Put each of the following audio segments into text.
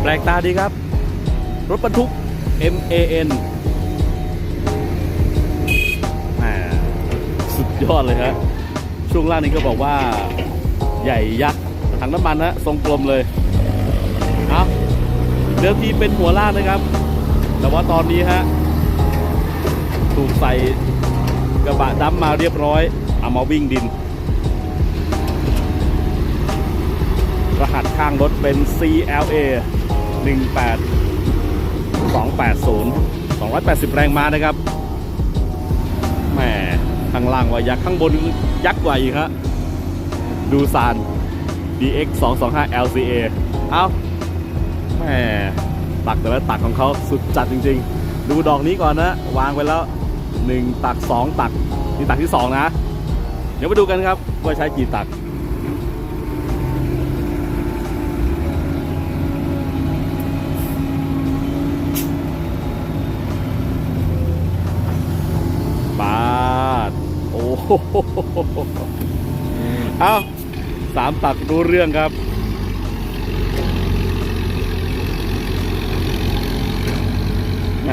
แปลกตาดีครับ รถบรรทุก MAN สุดยอดเลยครับช่วงล่างนี้ก็บอกว่าใหญ่ยักษ์ถังน้ำมันนะทรงกลมเลยเอาเดิมทีเป็นหัวล่างนะครับ แต่ว่าตอนนี้ฮะถูกใส่กระบะดำมาเรียบร้อยเอามาวิ่งดิน รหัสข้างรถเป็น CLA 18 280 280 แรงม้านะครับแหมข้างล่างว่ายักษ์ข้างบนยักษ์กว่าอีกฮะดูซาน DX 225 LCA เอาแหมตักแต่ละตักของเขาสุดจัดจริง ๆ ดูดอกนี้ก่อนนะ วางไปแล้ว 1 ตัก 2 ตัก นี่ตักที่ 2 นะ เดี๋ยวมาดูกันครับว่าใช้กี่ตัก บาท โอ้โห เอาสามตักรู้เรื่องครับ แหม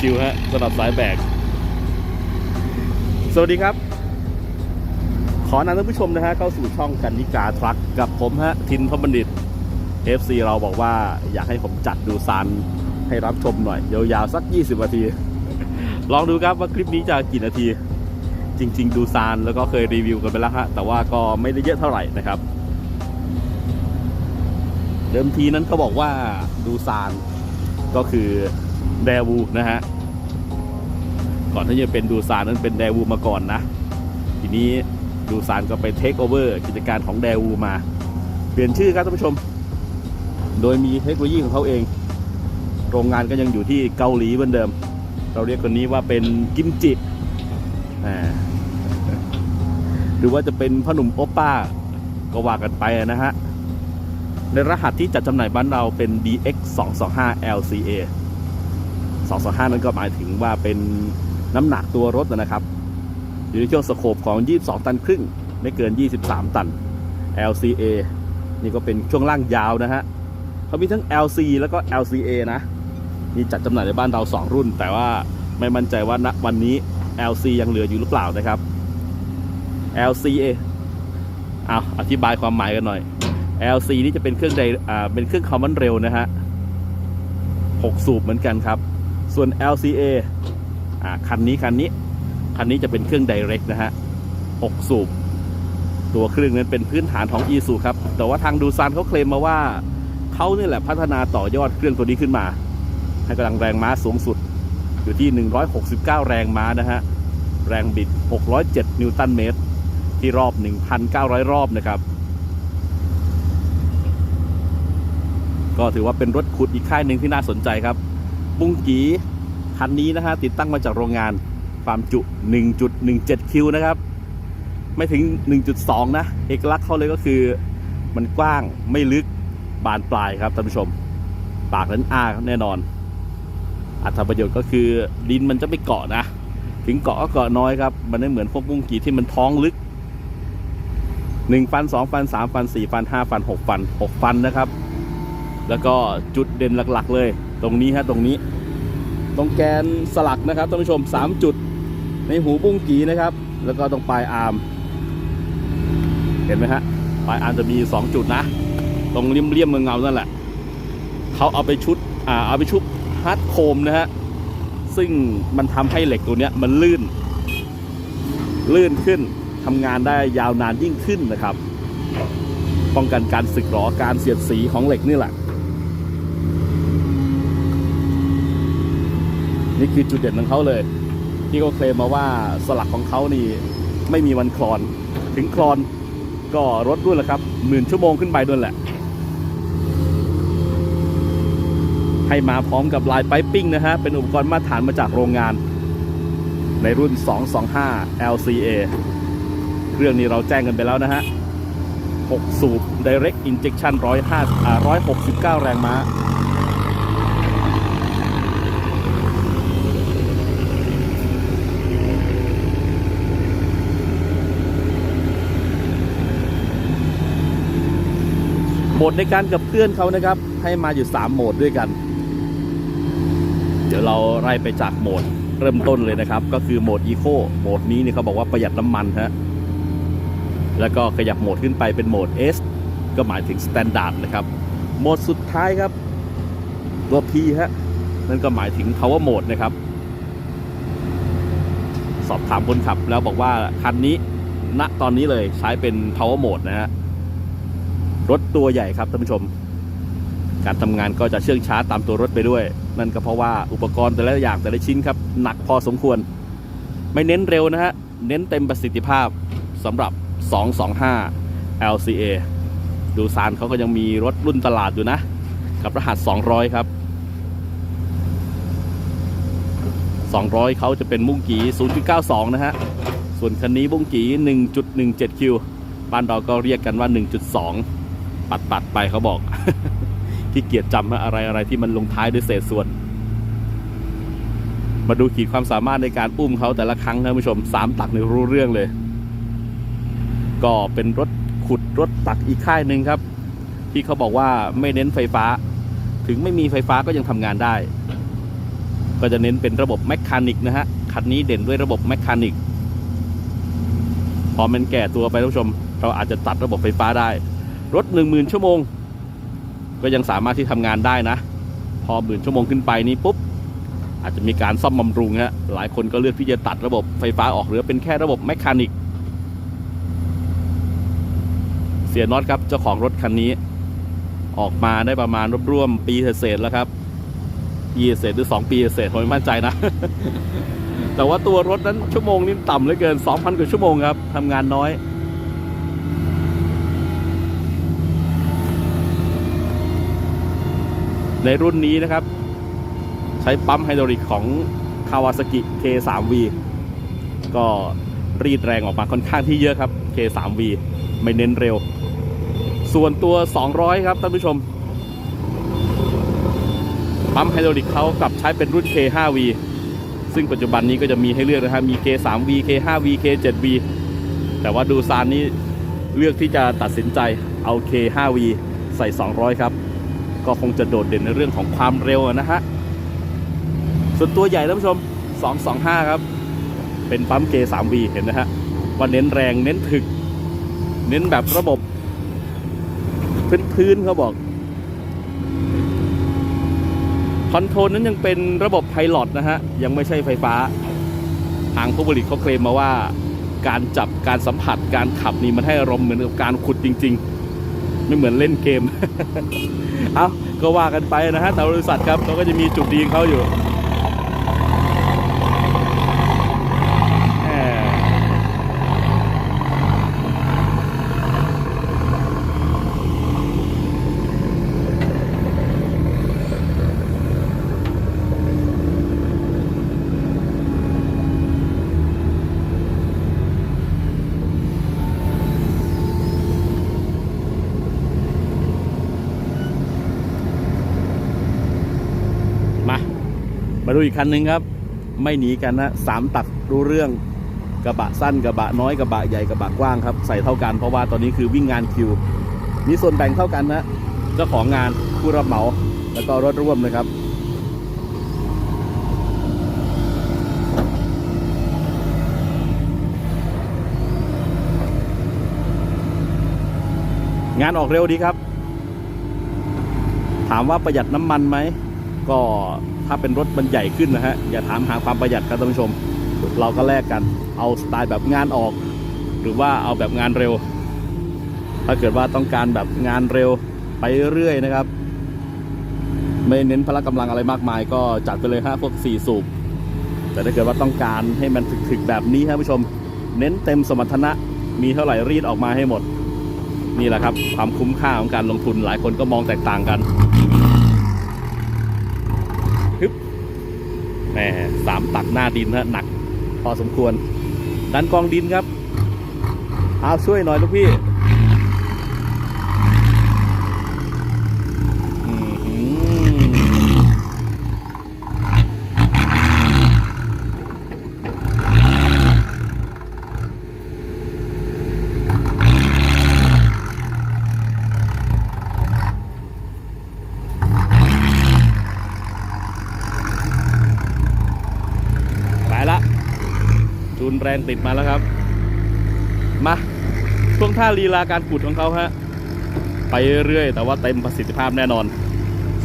ชิวๆฮะสำหรับสายแบก สวัสดีครับ ขอนำท่านผู้ชมนะฮะเข้าสู่ช่องกันนิกาทรัคกับผมฮะ ทินพบัณฑิต FC เราบอกว่าอยากให้ผมจัดดูซันให้รับชมหน่อย ยาวๆ สัก 20 นาที ลองดูครับว่าคลิปนี้จะกี่นาที จริง ๆ ดูซานแล้วก็เคยรีวิวกันไปแล้วฮะแต่ว่าก็ไม่ได้เยอะเท่าไหร่นะครับ เดิมทีนั้นเขาบอกว่าดูซานก็คือแดวูนะฮะก่อนที่จะเป็นดูซานนั้นเป็นแดวูมาก่อนนะ ทีนี้ดูซานก็ไปเทคโอเวอร์กิจการของแดวูมา เปลี่ยนชื่อครับท่านผู้ชม โดยมีเทคโนโลยีของเขาเอง โรงงานก็ยังอยู่ที่เกาหลีเหมือนเดิม เราเรียกคนนี้ว่าเป็นกิมจิอ่า หรือว่าจะเป็นพ่อหนุ่มโอปป้าก็ว่ากันไปนะฮะ ในรหัสที่จัดจำหน่ายบ้านเราเป็น DX 225 LCA 225 นั้นก็หมายถึงว่าเป็นน้ำหนักตัวรถนะครับ อยู่ในช่วงสโคปของ 22 ตันครึ่ง ไม่เกิน 23 ตัน LCA นี่ก็เป็นช่วงล่างยาวนะฮะเขามีทั้ง LC แล้วก็ LCA นะ มีจัดจำหน่ายในบ้านเรา 2 รุ่น แต่ว่าไม่มั่นใจว่าณวันนี้ LC ยังเหลืออยู่หรือเปล่านะครับ LCA เอาอธิบายความหมายกันหน่อย LC นี่จะเป็นเครื่องใดอ่าเป็นเครื่องคอมมอนเร็วนะฮะ6 สูบเหมือนกันครับ ส่วน LCA อ่าคันนี้คันนี้ คันนี้จะเป็นเครื่อง Direct นะฮะ6สูบ ตัวเครื่องนั้นเป็นพื้นฐานของ e s u ครับ แต่ว่าทางดูซานเขาเคลมมาว่า เขาเนี่แหละพัฒนาต่อยอดเครื่องตัวนี้ขึ้นมา ให้กำลังแรงม้าสูงสุด อยู่ที่ 169 แรงม้านะฮะ แรงบิด 607 นิวตันเมตร ที่รอบ 1,900 รอบนะครับ ก็ถือว่าเป็นรถขุดอีกค่ายหนึ่งที่น่าสนใจครับ บุ้งกีคันนี้นะฮะติดตั้งมาจากโรงงานความจุ 1.17 คิวนะครับ ไม่ถึง 1.2 นะ เอกลักษณ์เขาเลยก็คือ มันกว้างไม่ลึกบานปลายครับท่านผู้ชม ปากนั้นอ้าแน่นอน อัตประโยชน์ก็คือดินมันจะไม่เกาะนะ ถึงเกาะก็เกาะน้อยครับ มันไม่เหมือนพวกบุ้งกีที่มันท้องลึก หนึ่งฟันสองฟันสามฟันสี่ฟันห้าฟันหกฟันหกฟันนะครับ แล้วก็จุดเด่นหลักๆ เลย ตรงนี้ฮะตรงนี้ ตรงแกนสลักนะครับท่านผู้ชมสามจุด ในหูบุ้งกีนะครับ แล้วก็ตรงปลายอาร์มเห็นไหมฮะปลายอาร์มจะมีสองจุดนะ ตรงเลี่ยมเรียมๆเงาๆนั่นแหละเขาเอาไปชุดอ่าเอาไปชุบฮาร์ดโคมนะฮะซึ่งมันทำให้เหล็กตัวเนี้ยมันลื่น ลื่นขึ้น ทำงานได้ยาวนานยิ่งขึ้นนะครับ ป้องกันการสึกหรอการเสียดสีของเหล็กนี่แหละ นี่คือจุดเด่นของเขาเลย ที่เขาเคลมมาว่าสลักของเขานี่ไม่มีวันคลอน ถึงคลอนก็รถด้วยแหละครับหมื่นชั่วโมงขึ้นไปด้วยแหละ ให้มาพร้อมกับลายไปปิ้งนะฮะ เป็นอุปกรณ์มาตรฐานมาจากโรงงาน ในรุ่น 225 LCA เครื่องนี้เราแจ้งกันไปแล้วนะฮะ 6 สูบ Direct Injection 105อ่า169 แรงม้า โหมดในการกับเคลื่อนเขานะครับ ให้มาอยู่ 3 โหมดด้วยกัน เดี๋ยวเราไล่ไปจากโหมดเริ่มต้นเลยนะครับ ก็คือโหมดอีโคโหมดนี้เนี่ยเขาบอกว่าประหยัดน้ำมันฮะ แล้วก็ขยับโหมดขึ้นไปเป็นโหมด S ก็หมายถึง Standard นะครับ โหมดสุดท้ายครับ ตัว P ฮะนั่นก็หมายถึง Power Mode นะครับ สอบถามคนขับแล้วบอกว่าคันนี้ณตอนนี้เลยใช้เป็น Power Mode นะฮะรถตัวใหญ่ครับท่านผู้ชม การทำงานก็จะเชื่องช้าตามตัวรถไปด้วย นั่นก็เพราะว่าอุปกรณ์แต่ละอย่างแต่ละชิ้นครับหนักพอสมควร ไม่เน้นเร็วนะฮะเน้นเต็มประสิทธิภาพสำหรับ 225 LCA ดูซานเขาก็ยังมีรถรุ่นตลาดอยู่นะ กับรหัส 200 ครับ 200 เขาจะเป็นมุ้งกี 0.92 นะฮะ ส่วนคันนี้บุ้งกี 1.17 คิวบ้านเราก็เรียกกันว่า 1.2 ปัดปัดๆไปเขาบอก ที่เกียจจำอะไรอะไรที่มันลงท้ายด้วยเศษส่วน มาดูขีดความสามารถในการอุ้มเขาแต่ละครั้งท่านผู้ชมสามตักในยรู้เรื่องเลย ก็เป็นรถขุดรถตักอีกค่ายหนึ่งครับ ที่เขาบอกว่าไม่เน้นไฟฟ้า ถึงไม่มีไฟฟ้าก็ยังทำงานได้ ก็จะเน้นเป็นระบบแมคคานิกนะฮะคันนี้เด่นด้วยระบบแมคคานิกพอมันแก่ตัวไปท่านผู้ชม เราอาจจะตัดระบบไฟฟ้าได้ รถ 1 0,000 ชั่วโมง ก็ยังสามารถที่ทำงานได้นะ พอหมื่นชั่วโมงขึ้นไปนี้ปุ๊บอาจจะมีการซ่อมบำรุงฮะหลายคนก็เลือกที่จะตัดระบบไฟฟ้าออกเหลือเป็นแค่ระบบแมคคานิก เสียน็อตครับเจ้าของรถคันนี้ ออกมาได้ประมาณร่วมๆปีเศษแล้วครับปีเศษหรือ2ปีเศษผมไม่มั่นใจนะ แต่ว่าตัวรถนั้นชั่วโมงนี่ต่ำเหลือเกิน2,000กว่าชั่วโมงครับทำงานน้อยในรุ่นนี้นะครับ ใช้ปั๊มไฮดรอลิกของ Kawasaki K3V ก็รีดแรงออกมาค่อนข้างที่เยอะครับ K3V ไม่เน้นเร็ว ส่วนตัว 200 ครับท่านผู้ชม ปั๊มไฮดรอลิกเขากลับใช้เป็นรุ่น K5V ซึ่งปัจจุบันนี้ก็จะมีให้เลือกนะครับมี K3V K5V K7V แต่ว่าดูซานนี้เลือกที่จะตัดสินใจเอา K5V ใส่ 200 ครับ ก็คงจะโดดเด่นในเรื่องของความเร็วนะฮะ ส่วนตัวใหญ่ท่านผู้ชม 225 ครับ เป็นปั๊ม K3V เห็นนะฮะว่าเน้นแรงเน้นถึก เน้นแบบระบบ พื้นๆเขาบอกคอนโทรลนั้นยังเป็นระบบไพลอตนะฮะ ยังไม่ใช่ไฟฟ้า ทางผู้ผลิตเขาเคลมมาว่า การจับการสัมผัสการขับนี่มันให้อารมณ์เหมือนกับการขุดจริง ๆ ไม่เหมือนเล่นเกม เอาก็ว่ากันไปนะฮะแต่บริษัทครับเขาก็จะมีจุดดีของเขาอยู่ ดูอีกคันหนึ่งครับ ไม่หนีกันนะสามตักรู้เรื่องกระบะสั้นกระบะน้อยกระบะใหญ่กระบะกว้างครับ ใส่เท่ากันเพราะว่าตอนนี้คือวิ่งงานคิว มีส่วนแบ่งเท่ากันนะเจ้าของงานผู้รับเหมาแล้วก็รถร่วมนะครับงานออกเร็วดีครับ ถามว่าประหยัดน้ำมันไหม ก็ถ้าเป็นรถมันใหญ่ขึ้นนะฮะ อย่าถามหาความประหยัดครับท่านผู้ชม เราก็แลกกันเอาสไตล์แบบงานออก หรือว่าเอาแบบงานเร็ว ถ้าเกิดว่าต้องการแบบงานเร็วไปเรื่อยๆนะครับ ไม่เน้นพละกำลังอะไรมากมาย ก็จัดไปเลยฮะพวก4สูบแต่ถ้าเกิดว่าต้องการให้มันถึกๆแบบนี้ครับผู้ชม เน้นเต็มสมรรถนะมีเท่าไหร่รีดออกมาให้หมด นี่แหละครับ ความคุ้มค่าของการลงทุนหลายคนก็มองแตกต่างกัน แหมสามตักหน้าดินฮะหนัก พอสมควร ดันกองดินครับเอาช่วยหน่อยลูกพี่ แรงติดมาแล้วครับ มาช่วงท่าลีลาการขุดของเขาฮะไปเรื่อยแต่ว่าเต็มประสิทธิภาพแน่นอน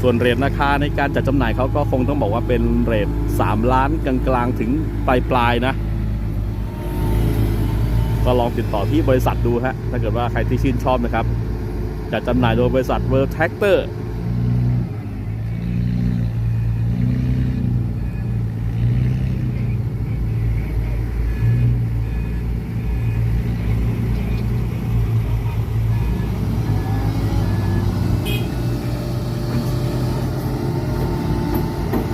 ส่วนเรทราคาในการจัดจำหน่ายเขาก็คงต้องบอกว่าเป็นเรท3 ล้านกลางๆถึงปลายๆนะ ก็ลองติดต่อที่บริษัทดูฮะถ้าเกิดว่าใครที่ชื่นชอบนะครับจัดจำหน่ายโดยบริษัท World Tractor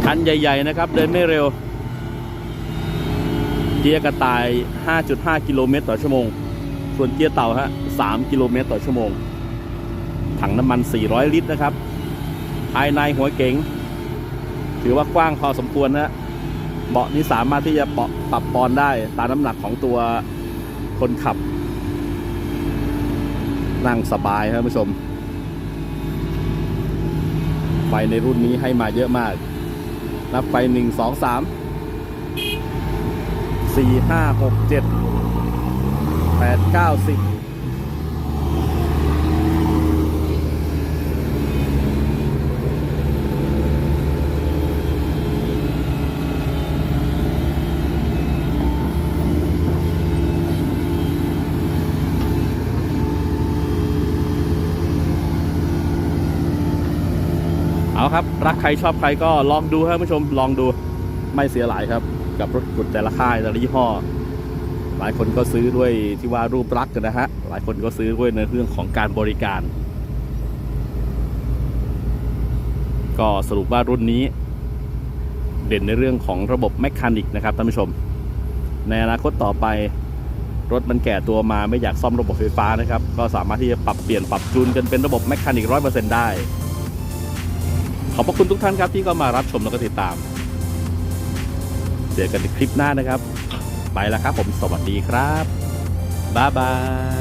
คันใหญ่ ๆ นะครับ เดินไม่เร็ว เกียร์กระต่าย 5.5 กิโลเมตรต่อชั่วโมง ส่วนเกียร์เต่าฮะ 3 กิโลเมตรต่อชั่วโมง ถังน้ำมัน 400 ลิตรนะครับ ภายในหัวเก๋ง ถือว่ากว้างพอสมควรนะเบาะนี้สามารถที่จะปรับปอนได้ตามน้ำหนักของตัวคนขับ นั่งสบายครับผู้ชมไฟในรุ่นนี้ให้มาเยอะมาก นับไปหนึ่งสองสามสี่ห้าหกเจ็ดแปดเก้าสิบ ครับ รักใครชอบใครก็ลองดูครับผู้ชมลองดูไม่เสียหลายครับ กับรถขุดแต่ละค่ายแต่ละยี่ห้อ หลายคนก็ซื้อด้วยที่ว่ารูปลักษณ์กันนะฮะหลายคนก็ซื้อด้วยในเรื่องของการบริการ ก็สรุปว่ารุ่นนี้ เด่นในเรื่องของระบบแมคานิกนะครับท่านผู้ชม ในอนาคตต่อไปรถมันแก่ตัวมาไม่อยากซ่อมระบบไฟฟ้านะครับ ก็สามารถที่จะปรับเปลี่ยนปรับจูนกันเป็นระบบแมคานิกร้อยเปอร์เซ็นต์ได้ ขอบพระคุณทุกท่านครับที่ก็มารับชมแล้วก็ติดตาม เจอกันในคลิปหน้านะครับ ไปแล้วครับผมสวัสดีครับ บ๊ายบา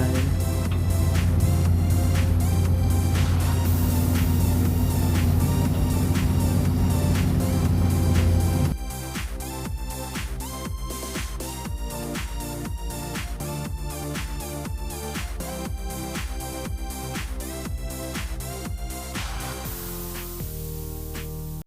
ย